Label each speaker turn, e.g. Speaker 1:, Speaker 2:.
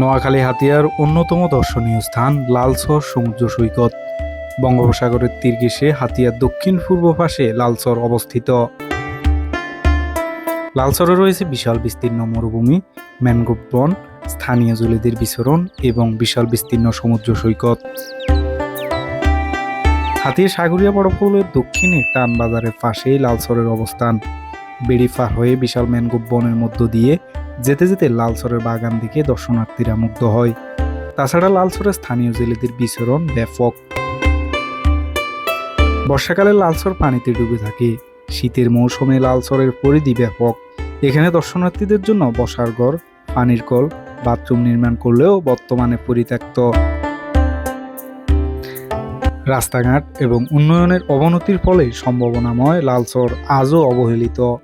Speaker 1: নোয়াখালী হাতিয়ার অন্যতম দর্শনীয় স্থান লালসর সমুদ্র সৈকত। বঙ্গোপসাগরের তীর ঘেঁষে হাতিয়ার দক্ষিণ পূর্ব পাশে লালসর অবস্থিত। লালসরে রয়েছে বিশাল বিস্তীর্ণ মরুভূমি, ম্যানগ্রোভ বন, স্থানীয় জলেদের বিচরণ এবং বিশাল বিস্তীর্ণ সমুদ্র সৈকত। হাতিয়ার সাগরিয়া বড়ফুলের দক্ষিণে টান বাজারের পাশেই লালসরের অবস্থান। বেড়ি পার হয়ে বিশাল ম্যানগ্রোভ বনের মধ্য দিয়ে যেতে যেতে লালসরের বাগান দিকে দর্শনার্থীরা মুগ্ধ হয়। তাছাড়া লালসরের স্থানীয় জেলেদের বিচরণ ব্যাপক। বর্ষাকালে লালসর পানিতে ডুবে থাকে। শীতের মৌসুমে লালসরের পরিধি ব্যাপক। এখানে দর্শনার্থীদের জন্য বসার ঘর, পানির কল, বাথরুম নির্মাণ করলেও বর্তমানে পরিত্যক্ত। রাস্তাঘাট এবং উন্নয়নের অবনতির ফলে সম্ভাবনাময় লালসর আজও অবহেলিত।